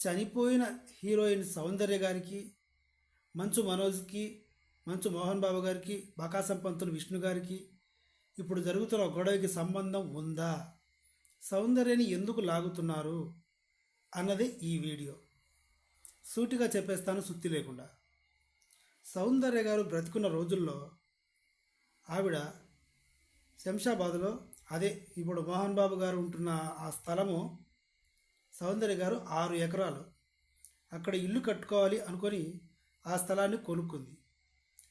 చనిపోయిన హీరోయిన్ సౌందర్య గారికి మంచు మనోజ్కి మంచు మోహన్ బాబు గారికి బకాసం పంతులు విష్ణు గారికి ఇప్పుడు జరుగుతున్న గొడవకి సంబంధం ఉందా? సౌందర్యని ఎందుకు లాగుతున్నారు? అన్నది ఈ వీడియో. సూటిగా చెప్పేస్తాను సుత్తి లేకుండా. సౌందర్య గారు బ్రతికున్న రోజుల్లో ఆవిడ శంషాబాద్లో అదే ఇప్పుడు మోహన్ బాబు గారు ఉంటున్న ఆ స్థలము సౌందర్య గారు ఆరు ఎకరాలు. అక్కడ ఇల్లు కట్టుకోవాలి అనుకొని ఆ స్థలాన్ని కొనుక్కుంది.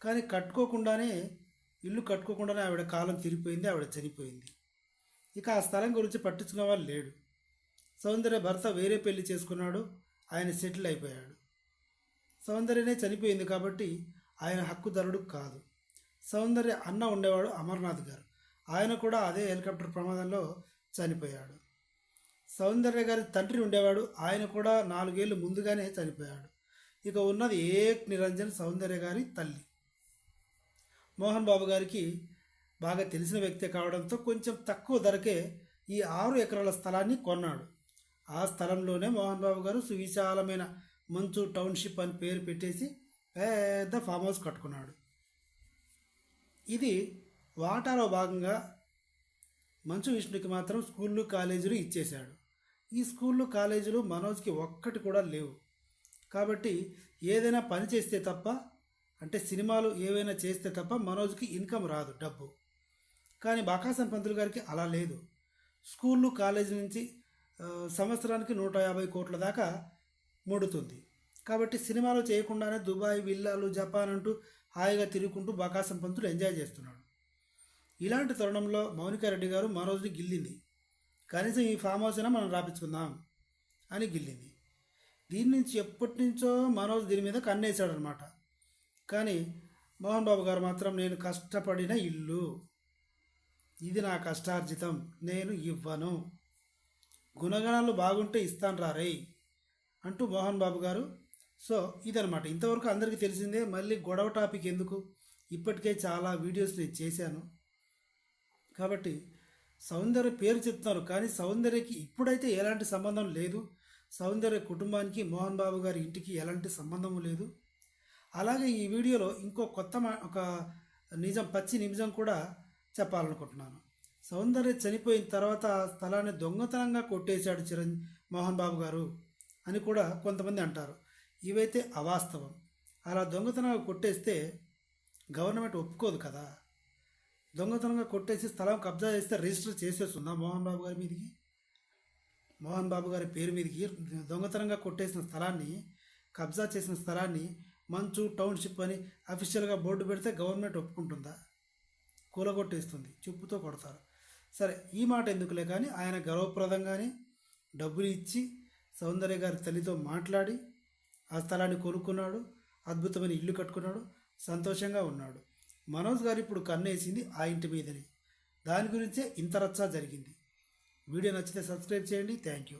కానీ కట్టుకోకుండానే ఇల్లు కట్టుకోకుండానే ఆవిడ కాలం తిరిగిపోయింది ఆవిడ చనిపోయింది. ఇక ఆ స్థలం గురించి పట్టించుకునే వాళ్ళు లేడు. సౌందర్య భర్త వేరే పెళ్ళి చేసుకున్నాడు ఆయన సెటిల్ అయిపోయాడు. సౌందర్యనే చనిపోయింది కాబట్టి ఆయన హక్కుదారుడు కాదు. సౌందర్య అన్న ఉండేవాడు అమర్నాథ్ గారు. ఆయన కూడా అదే హెలికాప్టర్ ప్రమాదంలో చనిపోయాడు. సౌందర్య గారి తండ్రి ఉండేవాడు. ఆయన కూడా నాలుగేళ్ళు ముందుగానే చనిపోయాడు. ఇక ఉన్నది ఏక్ నిరంజన్ సౌందర్య గారి తల్లి. మోహన్ బాబు గారికి బాగా తెలిసిన వ్యక్తి కావడంతో కొంచెం తక్కువ ధరకే ఈ ఆరు ఎకరాల స్థలాన్ని కొన్నాడు. ఆ స్థలంలోనే మోహన్ బాబు గారు సువిశాలమైన మంచు టౌన్షిప్ అని పేరు పెట్టేసి పెద్ద ఫామ్ హౌస్ కట్టుకున్నాడు. ఇది వాటాలో భాగంగా మంచు విష్ణుకి మాత్రం స్కూళ్ళు కాలేజీలు ఇచ్చేశాడు. ఈ స్కూళ్ళు కాలేజీలు మనోజ్కి ఒక్కటి కూడా లేవు. కాబట్టి ఏదైనా పని చేస్తే తప్ప అంటే సినిమాలు ఏవైనా చేస్తే తప్ప మనోజ్కి ఇన్కమ్ రాదు డబ్బు. కానీ బాకాసన్ పంతులు గారికి అలా లేదు. స్కూళ్ళు కాలేజీ నుంచి సంవత్సరానికి నూట యాభై కోట్ల దాకా ముడుతుంది. కాబట్టి సినిమాలు చేయకుండానే దుబాయ్ విల్లాలు జపాన్ అంటూ హాయిగా తిరుగుకుంటూ బకాసం పంతులు ఎంజాయ్ చేస్తున్నాడు. ఇలాంటి తరుణంలో మౌనికారెడ్డి గారు మనోజ్ని గిల్లింది. కనీసం ఈ ఫామ్ హౌస్ అయినా మనం రాపించుకుందాం అని గిల్లింది. దీని నుంచి ఎప్పటి నుంచో మనోజ్ దీని మీద కన్నేశాడు అనమాట కానీ మోహన్ బాబు గారు మాత్రం నేను కష్టపడిన ఇల్లు. ఇది నా కష్టార్జితం. నేను ఇవ్వను. గుణగణాలు బాగుంటే ఇస్తాను రారే అంటూ మోహన్ బాబు గారు. సో ఇదనమాట. ఇంతవరకు అందరికీ తెలిసిందే మళ్ళీ గొడవ టాపిక్ ఎందుకు? ఇప్పటికే చాలా వీడియోస్ నేను చేశాను. కాబట్టి సౌందర్య పేరు చెప్తున్నారు కానీ సౌందర్యకి ఇప్పుడైతే ఎలాంటి సంబంధం లేదు. సౌందర్య కుటుంబానికి మోహన్ బాబు గారి ఇంటికి ఎలాంటి సంబంధము లేదు. అలాగే ఈ వీడియోలో ఇంకో కొత్త మా ఒక నిజం పచ్చి నిజం కూడా చెప్పాలనుకుంటున్నాను. సౌందర్య చనిపోయిన తర్వాత స్థలాన్ని దొంగతనంగా కొట్టేశాడు చిరం మోహన్ బాబు గారు అని కూడా కొంతమంది అంటారు. ఇవైతే అవాస్తవం. అలా దొంగతనంగా కొట్టేస్తే గవర్నమెంట్ ఒప్పుకోదు కదా. దొంగతనంగా కొట్టేసి స్థలం కబ్జా చేస్తే రిజిస్టర్ చేసేస్తుందా మోహన్ బాబు గారి మీదకి? మోహన్ బాబు గారి పేరు మీదకి? దొంగతనంగా కొట్టేసిన స్థలాన్ని కబ్జా చేసిన స్థలాన్ని మంచు టౌన్షిప్ అని అఫీషియల్గా బోర్డు పెడితే గవర్నమెంట్ ఒప్పుకుంటుందా? కూలగొట్టేస్తుంది చెప్పుతో కొడతారు. సరే ఈ మాట ఎందుకులే కానీ ఆయన గర్వప్రదంగానే డబ్బులు ఇచ్చి సౌందర్య గారి తల్లితో మాట్లాడి ఆ స్థలాన్ని కొనుక్కున్నాడు అద్భుతమైన ఇల్లు కట్టుకున్నాడు సంతోషంగా ఉన్నాడు. మనోజ్ గారు ఇప్పుడు కన్నేసింది ఆ ఇంటి మీదనే. దాని గురించే ఇంత రచ్చ జరిగింది. వీడియో నచ్చితే సబ్స్క్రైబ్ చేయండి. Thank you.